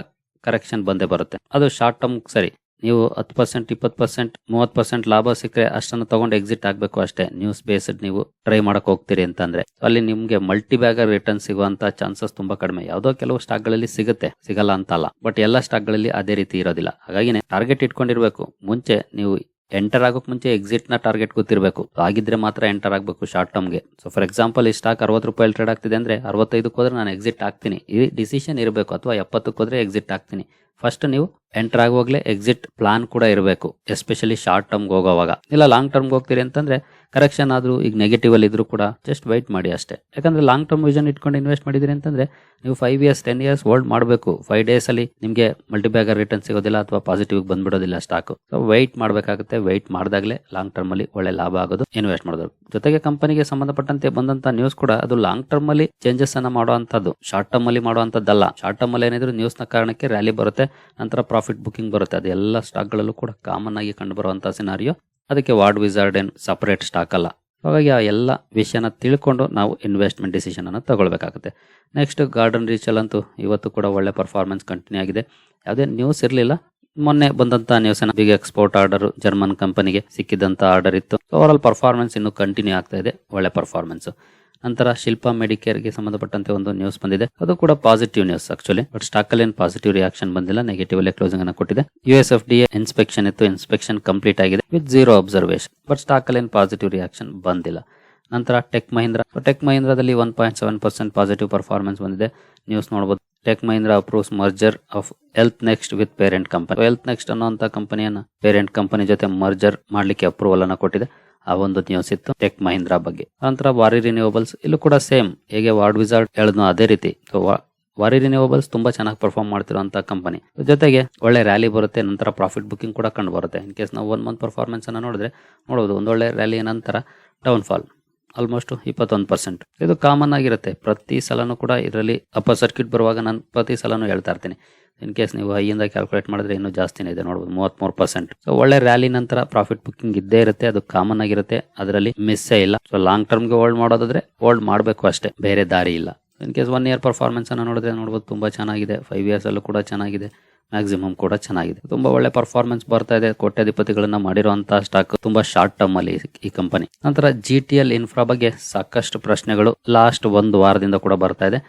ಕರೆಕ್ಷನ್ ಬಂದೇ ಬರುತ್ತೆ. ಅದು ಶಾರ್ಟ್ ಟರ್ಮ್ ಸರಿ. ನೀವು ಹತ್ತು ಪರ್ಸೆಂಟ್ ಇಪ್ಪತ್ತು ಪರ್ಸೆಂಟ್ ಮೂವತ್ತು ಪರ್ಸೆಂಟ್ ಲಾಭ ಸಿಕ್ಕರೆ ಅಷ್ಟನ್ನು ತಗೊಂಡು ಎಕ್ಸಿಟ್ ಆಗಬೇಕು ಅಷ್ಟೇ. ನ್ಯೂಸ್ ಬೇಸ್ಡ್ ನೀವು ಟ್ರೈ ಮಾಡಕ್ ಹೋಗ್ತೀರಿ ಅಂತಂದ್ರೆ. ಅಲ್ಲಿ ನಿಮ್ಗೆ ಮಲ್ಟಿ ಬ್ಯಾಗರ್ ರಿಟರ್ನ್ ಸಿಗುವಂತ ಚಾನ್ಸಸ್ ತುಂಬಾ ಕಡಿಮೆ. ಯಾವುದೋ ಕೆಲವು ಸ್ಟಾಕ್ಗಳಲ್ಲಿ ಸಿಗುತ್ತೆ. ಸಿಗಲ್ಲ ಅಂತಲ್ಲ ಬಟ್ ಎಲ್ಲ ಸ್ಟಾಕ್ಗಳಲ್ಲಿ ಅದೇ ರೀತಿ ಇರೋದಿಲ್ಲ. ಹಾಗಾಗಿನೇ ಟಾರ್ಗೆಟ್ ಇಟ್ಕೊಂಡಿರ್ಬೇಕು. ಮುಂಚೆ ನೀವು ಎಂಟರ್ ಆಗೋಕ್ ಮುಂಚೆ ಎಕ್ಸಿಟ್ನ ಟಾರ್ಗೆಟ್ ಗೊತ್ತಿರಬೇಕು. ಆಗಿದ್ರೆ ಮಾತ್ರ ಎಂಟರ್ ಆಗಬೇಕು ಶಾರ್ಟ್ ಟರ್ಮ್ಗೆ ಸೊ ಫಾರ್ ಎಕ್ಸಾಂಪಲ್ ಈ ಸ್ಟಾಕ್ ಅರವತ್ತು ರೂಪಾಯಿ ಟ್ರೇಡ್ ಆಗ್ತಿದೆ ಅಂದ್ರೆ ಅರವತ್ತೈದಕ್ಕೆ ಹೋದ್ರೆ ನಾನು ಎಕ್ಸಿಟ್ ಆಗ್ತೀನಿ. ಈ ಡಿಸಿಷನ್ ಇರಬೇಕು. ಅಥವಾ ಎಪ್ಪತ್ತಕ್ಕೆ ಹೋದ್ರೆ ಎಕ್ಸಿಟ್ ಆಗ್ತೀನಿ. ಫಸ್ಟ್ ನೀವು ಎಂಟರ್ ಆಗುವಾಗಲೇ ಎಕ್ಸಿಟ್ ಪ್ಲಾನ್ ಕೂಡ ಇರಬೇಕು ಎಸ್ಪೆಷಲಿ ಶಾರ್ಟ್ ಟರ್ಮ್ಗೆ ಹೋಗೋವಾಗ. ಇಲ್ಲ ಲಾಂಗ್ ಟರ್ಮ್ಗೆ ಹೋಗ್ತೀರಿ ಅಂತಂದ್ರೆ ಕರೆಕ್ಷನ್ ಆದ್ರೂ ಈಗ ನೆಗೆಟಿವ್ ಅಲ್ಲಿ ಇದ್ರೂ ಕೂಡ ಜಸ್ಟ್ ವೈಟ್ ಮಾಡಿ ಅಷ್ಟೇ. ಯಾಕಂದ್ರೆ ಲಾಂಗ್ ಟರ್ಮ್ ವಿಷನ್ ಇಟ್ಕೊಂಡು ಇನ್ವೆಸ್ಟ್ ಮಾಡಿದಿರಿ ಅಂತಂದ್ರೆ ನೀವು five years ten years hold ಮಾಡಬೇಕು. ಫೈವ್ ಡೇಸ್ ಅಲ್ಲಿ ನಿಮಗೆ ಮಲ್ಟಿಬ್ಯಾಗರ್ ರಿಟರ್ನ್ ಸಿಗೋದಿಲ್ಲ ಅಥವಾ ಪಾಸಿಟಿವ್ ಬಂದ್ಬಿಡೋದಿಲ್ಲ ಸ್ಟಾಕ್ ಸೊ ವೈಟ್ ಮಾಡಬೇಕಾಗುತ್ತೆ. ವೈಟ್ ಮಾಡಿದಾಗಲೇ ಲಾಂಗ್ ಟರ್ಮ್ ಅಲ್ಲಿ ಒಳ್ಳೆ ಲಾಭ ಆಗೋದು ಇನ್ವೆಸ್ಟ್ ಮಾಡೋದು. ಜೊತೆಗೆ ಕಂಪನಿಗೆ ಸಂಬಂಧಪಟ್ಟಂತೆ ಬಂದಂತ ನ್ಯೂಸ್ ಕೂಡ ಅದು ಲಾಂಗ್ ಟರ್ಮ್ ಅಲ್ಲಿ ಚೇಂಜಸ್ ಅನ್ನ ಮಾಡುವಂತದ್ದು ಶಾರ್ಟ್ ಟರ್ಮ್ ಅಲ್ಲಿ ಮಾಡುವಂತದ್ದಲ್ಲ ಶಾರ್ಟ್ ಟರ್ಮ್ ಅಲ್ಲಿ ಏನಿದ್ರು ನ್ಯೂಸ್ನ ಕಾರಣಕ್ಕೆ ರ್ಯಾಲಿ ಬರುತ್ತೆ. ನಂತರ ಪ್ರಾಫಿಟ್ ಬುಕ್ಕಿಂಗ್ ಬರುತ್ತೆ. ಅದು ಎಲ್ಲ ಸ್ಟಾಕ್ಗಳಲ್ಲೂ ಕೂಡ ಕಾಮನ್ ಆಗಿ ಕಂಡುಬರುವಂಥ ಸಿನಾರಿಯೋ ಅದಕ್ಕೆ ವಾರ್ಡ್ ವಿಸಾರ್ಡ್ ಏನು ಸಪರೇಟ್ ಸ್ಟಾಕ್ ಅಲ್ಲ. ಹಾಗಾಗಿ ಆ ಎಲ್ಲ ವಿಷಯನ ತಿಳ್ಕೊಂಡು ನಾವು ಇನ್ವೆಸ್ಟ್ಮೆಂಟ್ ಡಿಸಿಷನ್ ಅನ್ನು ತಗೊಳ್ಬೇಕಾಗುತ್ತೆ. ನೆಕ್ಸ್ಟ್ ಗಾರ್ಡನ್ ರೀಚಲ್ ಅಂತೂ ಇವತ್ತು ಕೂಡ ಒಳ್ಳೆ ಪರ್ಫಾರ್ಮೆನ್ಸ್ ಕಂಟಿನ್ಯೂ ಆಗಿದೆ. ಯಾವುದೇ ನ್ಯೂಸ್ ಇರಲಿಲ್ಲ. ಮೊನ್ನೆ ಬಂದಂತ news big export order German ಕಂಪನಿಗೆ ಸಿಕ್ಕಿದಂತ ಆರ್ಡರ್ ಇತ್ತು. ಓವರ್ ಆಲ್ ಪರ್ಫಾರ್ಮೆನ್ಸ್ ಇನ್ನು ಕಂಟಿನ್ಯೂ ಆಗ್ತಾ ಇದೆ. ಒಳ್ಳೆ ಪರ್ಫಾರ್ಮೆನ್ಸ್ ನಂತರ ಶಿಲ್ಪಾ ಮೆಡಿಕೇರ್ಗೆ ಸಂಬಂಧಪಟ್ಟಂತೆ ಒಂದು ನ್ಯೂಸ್ ಬಂದಿದೆ. ಅದು ಕೂಡ positive news actually but stock ಅಲ್ಲಿ ಪಾಸಿಟಿವ್ ರಿಯಾಕ್ಷನ್ ಬಂದಿಲ್ಲ ನೆಗೆಟಿವ್ ಅಲ್ಲಿ ಕ್ಲೋಸಿಂಗ್ ಅನ್ನು ಕೊಟ್ಟಿದೆ. U S F D inspection ಇತ್ತು ಇನ್ಸ್ಪೆಕ್ಷನ್ ಕಂಪ್ಲೀಟ್ ಆಗಿದೆ with zero observation but stock ಅಲ್ಲಿ ಪಾಸಿಟಿವ್ ರಿಯಾಕ್ಷನ್ ಬಂದಿಲ್ಲ. ನಂತರ Tech Mahindra Tech ಮಹೀಂದ್ರದಲ್ಲಿ one point seven percent positive performance ಬಂದಿದೆ. ನ್ಯೂಸ್ ನೋಡಬಹುದು Tech Mahindra approves merger of Health Next with parent company Health Next ಅನ್ನೋ ಕಂಪನಿಯನ್ನು parent company ಜೊತೆ merger ಮಾಡ್ಲಿಕ್ಕೆ approval ಅನ್ನ ಕೊಟ್ಟಿದೆ. ಆ ಒಂದು ನ್ಯೂಸ್ ಇತ್ತು. ಟೆಕ್ ಮಹೀಂದ್ರ ಬಗ್ಗೆ. ನಂತರ ವಾರಿ ರಿನ್ಯೂವಬಲ್ಸ್ ಇಲ್ಲೂ ಕೂಡ ಸೇಮ್ ಹೇಗೆ ವಾರ್ಡ್ ವಿಸಾರ್ಡ್ ಹೇಳಿದ್ನೋ ಅದೇ ರೀತಿ. ವಾರಿ ರಿನ್ಯೂವಬಲ್ಸ್ ತುಂಬಾ ಚೆನ್ನಾಗಿ ಪರ್ಫಾರ್ಮ್ ಮಾಡ್ತಿರುವಂತಹ ಕಂಪನಿ ಜೊತೆಗೆ ಒಳ್ಳೆ ರ್ಯಾಲಿ ಬರುತ್ತೆ, ನಂತರ ಪ್ರಾಫಿಟ್ ಬುಕಿಂಗ್ ಕೂಡ ಕಂಡು ಬರುತ್ತೆ. ಇನ್ ಕೇಸ್ ನಾವು ಒನ್ ಮಂತ್ ಪರ್ಫಾರ್ಮೆನ್ಸ್ ಅನ್ನ ನೋಡಿದ್ರೆ ನೋಡಬಹುದು ಒಂದೊಳ್ಳೆ ರ್ಯಾಲಿ ನಂತರ ಡೌನ್ ಫಾಲ್ ಆಲ್ಮೋಸ್ಟ್ ಇಪ್ಪತ್ತೊಂದು ಪರ್ಸೆಂಟ್ ಇದು ಕಾಮನ್ ಆಗಿರುತ್ತೆ. ಪ್ರತಿ ಸಲನೂ ಕೂಡ ಇದರಲ್ಲಿ ಅಪ್ಪರ್ ಸರ್ಕ್ಯೂಟ್ ಬರುವಾಗ ನಾನು ಪ್ರತಿ ಸಲನೂ ಹೇಳ್ತಾ ಇರ್ತೀನಿ. ಇನ್ ಕೇಸ್ ನೀವು ಹೈಯಿಂದ ಕ್ಯಾಲ್ಕುಲೇಟ್ ಮಾಡಿದ್ರೆ ಇನ್ನೂ ಜಾಸ್ತಿನೇ ಇದೆ, ನೋಡ್ಬೋದು, ಮೂವತ್ಮೂರು ಪರ್ಸೆಂಟ್ ಸೊ ಒಳ್ಳೆ ರ್ಯಾಲಿ ನಂತರ ಪ್ರಾಫಿಟ್ ಬುಕ್ಕಿಂಗ್ ಇದ್ದೇ ಇರುತ್ತೆ, ಅದು ಕಾಮನ್ ಆಗಿರುತ್ತೆ. ಅದರಲ್ಲಿ ಮಿಸ್ಸೇ ಇಲ್ಲ. ಸೊ ಲಾಂಗ್ ಟರ್ಮ್ಗೆ ಹೋಲ್ಡ್ ಮಾಡೋದಾದ್ರೆ ಹೋಲ್ಡ್ ಮಾಡಬೇಕು ಅಷ್ಟೇ, ಬೇರೆ ದಾರಿ ಇಲ್ಲ. In case one year performance ಅನ್ನ ನೋಡಿದ್ರೆ ನೋಡಬಹುದು ತುಂಬಾ ಚೆನ್ನಾಗಿದೆ. ಫೈವ್ ಇಯರ್ಸ್ ಅಲ್ಲೂ ಕೂಡ ಚೆನ್ನಾಗಿದೆ. ಮ್ಯಾಕ್ಸಿಮಮ್ ಕೂಡ ಚೆನ್ನಾಗಿದೆ. ತುಂಬಾ ಒಳ್ಳೆ ಪರ್ಫಾರ್ಮೆನ್ಸ್ ಬರ್ತಾ ಇದೆ. ಕೋಟ್ಯಾಧಿಪತಿಗಳನ್ನ ಮಾಡಿರುವಂತಹ ಸ್ಟಾಕ್ ತುಂಬಾ ಶಾರ್ಟ್ ಟರ್ಮ್ ಅಲ್ಲಿ ಈ ಕಂಪನಿ ನಂತರ ಜಿ ಟಿ ಎಲ್ ಇನ್ಫ್ರಾ ಬಗ್ಗೆ ಸಾಕಷ್ಟು ಪ್ರಶ್ನೆಗಳು ಲಾಸ್ಟ್ ಒಂದು ವಾರದಿಂದ ಕೂಡ ಬರ್ತಾ ಇದೆ.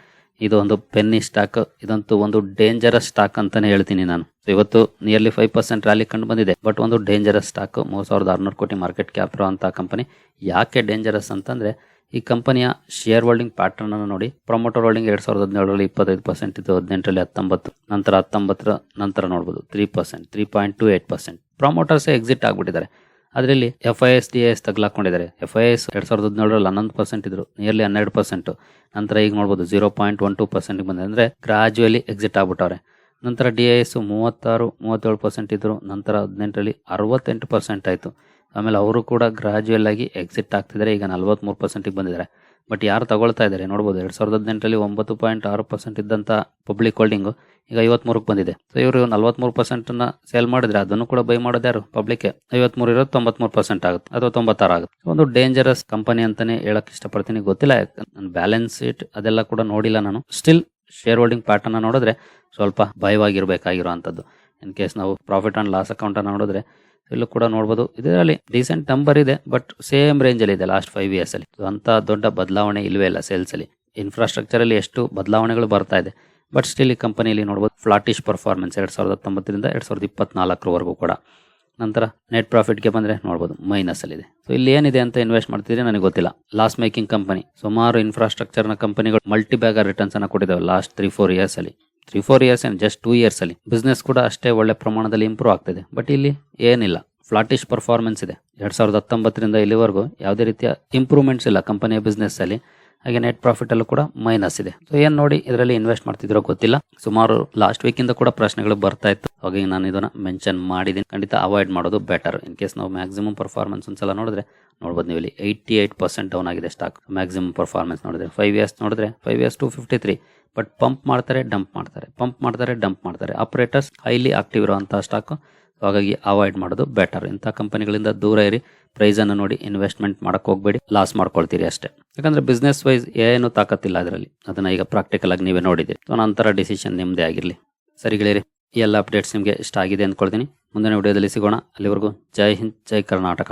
ಇದು ಒಂದು ಪೆನ್ನಿ ಸ್ಟಾಕ್ ಇದಂತೂ ಒಂದು ಡೇಂಜರಸ್ ಸ್ಟಾಕ್ ಅಂತಾನೆ ಹೇಳ್ತೀನಿ ನಾನು. ಇವತ್ತು ನಿಯರ್ಲಿ ಫೈವ್ ಪರ್ಸೆಂಟ್ ರ್ಯಾಲಿ ಕಂಡು ಬಂದಿದೆ. ಬಟ್ ಒಂದು ಡೇಂಜರಸ್ ಸ್ಟಾಕ್ ಮೂರು ಸಾವಿರದ ಆರುನೂರು ಕೋಟಿ ಮಾರ್ಕೆಟ್ ಕ್ಯಾಪ್ ಅಂತ ಕಂಪನಿ ಯಾಕೆ ಡೇಂಜರಸ್ ಅಂತಂದ್ರೆ, ಈ ಕಂಪನಿಯ ಶೇರ್ ಹೋಲ್ಡಿಂಗ್ ಪ್ಯಾಟರ್ನ್ ಅನ್ನು ನೋಡಿ. ಪ್ರೊಮೋಟರ್ ಹೋಲ್ಡಿಂಗ್ ಎರಡ್ ಸಾವಿರದ ಹದಿನೇಳರಲ್ಲಿ ಇಪ್ಪತ್ತೈದು ಪರ್ಸೆಂಟ್ ಇದು ಹದಿನೆಂಟರಲ್ಲಿ ಹತ್ತೊಂಬತ್ತು. ನಂತರ ಹತ್ತೊಂಬತ್ತರ ನಂತರ ನೋಡ್ಬೋದು three percent three point two eight percent promoters exit ಆಗ್ಬಿಟ್ಟಿದ್ದಾರೆ. ಅದರಲ್ಲಿ F I S D S ತಗ್ಲಾಕೊಂಡಿದ್ದಾರೆ. F I S ಎರಡು ಸಾವಿರದ ಹದಿನೇಳರಲ್ಲಿ ಹನ್ನೊಂದು ಪರ್ಸೆಂಟ್ ಇದ್ರು. ನಿಯರ್ಲಿ ಹನ್ನೆರಡು ಪರ್ಸೆಂಟ್ ನಂತರ ಈಗ ನೋಡ್ಬೋದು zero point one two percent ಬಂದಿದೆ. ಅಂದ್ರೆ ಗ್ರಾಜುಯಲಿ ಎಕ್ಸಿಟ್ ಆಗ್ಬಿಟ್ಟವ್ರೆ. ನಂತರ ಡಿ ಐ ಎಸ್ ಮೂವತ್ತಾರು, ಮೂವತ್ತೇಳು ಪರ್ಸೆಂಟ್ ಇದ್ದರು ನಂತರ ಹದಿನೆಂಟರಲ್ಲಿ ಅರವತ್ತೆಂಟು ಪರ್ಸೆಂಟ್ ಆಯಿತು. ಆಮೇಲೆ ಅವರು ಕೂಡ ಗ್ರಾಜುಯಲ್ ಆಗಿ ಎಕ್ಸಿಟ್ ಆಗ್ತಿದ್ದಾರೆ. ಈಗ ನಲ್ವತ್ಮೂರು ಪರ್ಸೆಂಟಿಗೆ ಬಂದಿದ್ದಾರೆ. ಬಟ್ ಯಾರು ತಗೊಳ್ತಾ ಇದ್ದಾರೆ ನೋಡ್ಬೋದು. ಎರಡು ಸಾವಿರದ ಹದಿನೆಂಟರಲ್ಲಿ ಒಂಬತ್ತು ಪಾಯಿಂಟ್ ಆರು ಪರ್ಸೆಂಟ್ ಇದ್ದಂತ ಪಬ್ಲಿಕ್ ಹೋಲ್ಡಿಂಗ್ ಈಗ ಐವತ್ಮೂರಕ್ಕೆ ಬಂದಿದೆ. ಸೊ ಇವರು ನಲ್ವತ್ಮೂರು ಪರ್ಸೆಂಟನ್ನು ಸೇಲ್ ಮಾಡಿದ್ರೆ ಅದನ್ನು ಕೂಡ ಬೈ ಮಾಡೋದು ಯಾರು? ಪಬ್ಲಿಕ್ ಐವತ್ಮೂರು ಇರೋದು ತೊಂಬತ್ಮೂರು ಪರ್ಸೆಂಟ್ ಆಗುತ್ತೆ. ಅಥವಾ ತೊಂಬತ್ತಾರು ಆಗುತ್ತೆ. ಒಂದು ಡೇಂಜರಸ್ ಕಂಪನಿ ಅಂತಲೇ ಹೇಳಕ್ ಇಷ್ಟಪಡ್ತೀನಿ. ಗೊತ್ತಿಲ್ಲ. ನನ್ನ ಬ್ಯಾಲೆನ್ಸ್ ಶೀಟ್ ಅದೆಲ್ಲ ಕೂಡ ನೋಡಿಲ್ಲ ನಾನು. ಸ್ಟಿಲ್ ಶೇರ್ ಹೋಲ್ಡಿಂಗ್ ಪ್ಯಾಟರ್ನ್ ನೋಡಿದ್ರೆ ಸ್ವಲ್ಪ ಭಯವಾಗಿರ್ಬೇಕಾಗಿರುವಂತದ್ದು ಇನ್ ಕೇಸ್ ನಾವು ಪ್ರಾಫಿಟ್ ಅಂಡ್ ಲಾಸ್ ಅಕೌಂಟ್ ಅನ್ನ ನೋಡಿದ್ರೆ ಇಲ್ಲೂ ಕೂಡ ನೋಡಬಹುದು ಇದರಲ್ಲಿ ರೀಸೆಂಟ್ ನಂಬರ್ ಇದೆ ಬಟ್ ಸೇಮ್ ರೇಂಜ್ ಅಲ್ಲಿ ಇದೆ ಲಾಸ್ಟ್ ಫೈವ್ ಇಯರ್ಸ್ ಅಲ್ಲಿ. ಅಂತ ದೊಡ್ಡ ಬದಲಾವಣೆ ಇಲ್ವೇ ಇಲ್ಲ ಸೇಲ್ಸ್ ಅಲ್ಲಿ. ಇನ್ಫ್ರಾಸ್ಟ್ರಕ್ಚರ್ ಅಲ್ಲಿ ಎಷ್ಟು ಬದಲಾವಣೆಗಳು ಬರ್ತಾ ಇದೆ. ಬಟ್ ಸ್ಟಿಲ್ ಈ ಕಂಪನಿಯಲ್ಲಿ ನೋಡಬಹುದು ಫ್ಲಾಟಿಶ್ ಪರ್ಫಾರ್ಮೆನ್ಸ್ ಎರಡ್ ಸಾವಿರದ ಹತ್ತೊಂಬತ್ತರಿಂದ ಎರಡ್ ಸಾವಿರದ ಇಪ್ಪತ್ನಾಲ್ಕರವರೆಗೂ ಕೂಡ. ನಂತರ ನೆಟ್ ಪ್ರಾಫಿಟ್ಗೆ ಬಂದರೆ ನೋಡ್ಬೋದು ಮೈನಸ್ ಅಲ್ಲಿದೆ ಸೊ ಇಲ್ಲಿ ಏನಿದೆ ಅಂತ ಇನ್ವೆಸ್ಟ್ ಮಾಡ್ತಿದ್ರೆ ನನಗೆ ಗೊತ್ತಿಲ್ಲ. ಲಾಸ್ ಮೇಕಿಂಗ್ ಕಂಪನಿ ಸುಮಾರು ಇನ್ಫ್ರಾಸ್ಟ್ರಕ್ಚರ್ನ ಕಂಪನಿಗಳು ಮಲ್ಟಿ ಬ್ಯಾಗರ್ ರಿಟರ್ನ್ಸ್ ಅನ್ನು ಕೊಟ್ಟಿದ್ದಾವೆ ಲಾಸ್ಟ್ ತ್ರೀ ಫೋರ್ ಇಯರ್ಸ್ ಅಲ್ಲಿ. ತ್ರೀ ಫೋರ್ ಇಯರ್ಸ್ ಏನು ಜಸ್ಟ್ ಟೂ ಇಯರ್ಸಲ್ಲಿ ಬಿಸ್ನೆಸ್ ಕೂಡ ಅಷ್ಟೇ ಒಳ್ಳೆ ಪ್ರಮಾಣದಲ್ಲಿ ಇಂಪ್ರೂವ್ ಆಗ್ತಿದೆ. ಬಟ್ ಇಲ್ಲಿ ಏನಿಲ್ಲ. ಫ್ಲಾಟಿಶ್ ಪರ್ಫಾರ್ಮೆನ್ಸ್ ಇದೆ. ಎರಡ್ ಸಾವಿರದ ಹತ್ತೊಂಬತ್ತರಿಂದ ಇಲ್ಲಿವರೆಗೂ ಯಾವುದೇ ರೀತಿಯ ಇಂಪ್ರೂವ್ಮೆಂಟ್ಸ್ ಇಲ್ಲ ಕಂಪನಿಯ ಬಿಸ್ನೆಸ್ ಅಲ್ಲಿ. ಹಾಗೆ ನೆಟ್ ಪ್ರಾಫಿಟ್ ಅಲ್ಲೂ ಕೂಡ ಮೈನಸ್ ಇದೆ. ಸೊ ಏನ್ ನೋಡಿ ಇದರಲ್ಲಿ ಇನ್ವೆಸ್ಟ್ ಮಾಡ್ತಿದ್ರೋ ಗೊತ್ತಿಲ್ಲ. ಸುಮಾರು ಲಾಸ್ಟ್ ವೀಕ್ ಇಂದ ಕೂಡ ಪ್ರಶ್ನೆಗಳು ಬರ್ತಾ ಇತ್ತು. ಹಾಗಾಗಿ ನಾನು ಇದನ್ನ ಮೆನ್ಷನ್ ಮಾಡಿದ್ದೀನಿ. ಖಂಡಿತ ಅವಾಯ್ಡ್ ಮಾಡೋದು ಬೆಟರ್ ಇನ್ ಕೇಸ್ ನಾವು ಮ್ಯಾಕ್ಸಿಮಮ್ ಪರ್ಫಾರ್ಮೆನ್ಸ್ ಒಂದ್ಸಲ ನೋಡಿದ್ರೆ, ನೋಡ್ಬೋದು ನೀವು ಇಲ್ಲಿ ಏಯ್ಟಿ ಏಟ್ ಪರ್ಸೆಂಟ್ ಡೌನ್ ಆಗಿದೆ ಸ್ಟಾಕ್ ಮ್ಯಾಕ್ಸಿಮಮ್ ಪರ್ಫಾರ್ಮೆನ್ಸ್ ನೋಡಿದ್ರೆ ಫೈವ್ ಇಯರ್ಸ್ ನೋಡಿದ್ರೆ five years to fifty three but pump ಮಾಡ್ತಾರೆ ಡಂಪ್ ಮಾಡ್ತಾರೆ. ಪಂಪ್ ಮಾಡ್ತಾರೆ ಡಂಪ್ ಮಾಡ್ತಾರೆ. ಆಪರೇಟರ್ಸ್ ಹೈಲಿ ಆಕ್ಟಿವ್ ಇರುವಂತಹ ಸ್ಟಾಕ್ ಹಾಗಾಗಿ ಅವಾಯ್ಡ್ ಮಾಡೋದು ಬೆಟರ್ ಇಂಥ ಕಂಪನಿಗಳಿಂದ ದೂರ ಇರಿ. ಪ್ರೈಸನ್ನು ನೋಡಿ ಇನ್ವೆಸ್ಟ್ಮೆಂಟ್ ಮಾಡೋಕ್ಕೆ ಹೋಗ್ಬೇಡಿ. ಲಾಸ್ ಮಾಡ್ಕೊಳ್ತೀರಿ ಅಷ್ಟೇ. ಯಾಕಂದ್ರೆ ಬಿಸ್ನೆಸ್ ವೈಸ್ ಏನೂ ತಾಕತ್ತಿಲ್ಲ ಅದರಲ್ಲಿ. ಅದನ್ನ ಈಗ ಪ್ರಾಕ್ಟಿಕಲ್ ಆಗಿ ನೀವೇ ನೋಡಿದ್ದೀರಿ ಸೊ ನಂತರ ಡಿಸಿಷನ್ ನಿಮ್ಮದೇ ಆಗಿರಲಿ. ಸರಿ ಗೆಳೆಯರಿ, ಈ ಎಲ್ಲ ಅಪ್ಡೇಟ್ಸ್ ನಿಮಗೆ ಇಷ್ಟ ಆಗಿದೆ ಅಂದ್ಕೊಳ್ತೀನಿ. ಮುಂದಿನ ವಿಡಿಯೋದಲ್ಲಿ ಸಿಗೋಣ. ಅಲ್ಲಿವರೆಗೂ ಜೈ ಹಿಂದ್, ಜೈ ಕರ್ನಾಟಕ.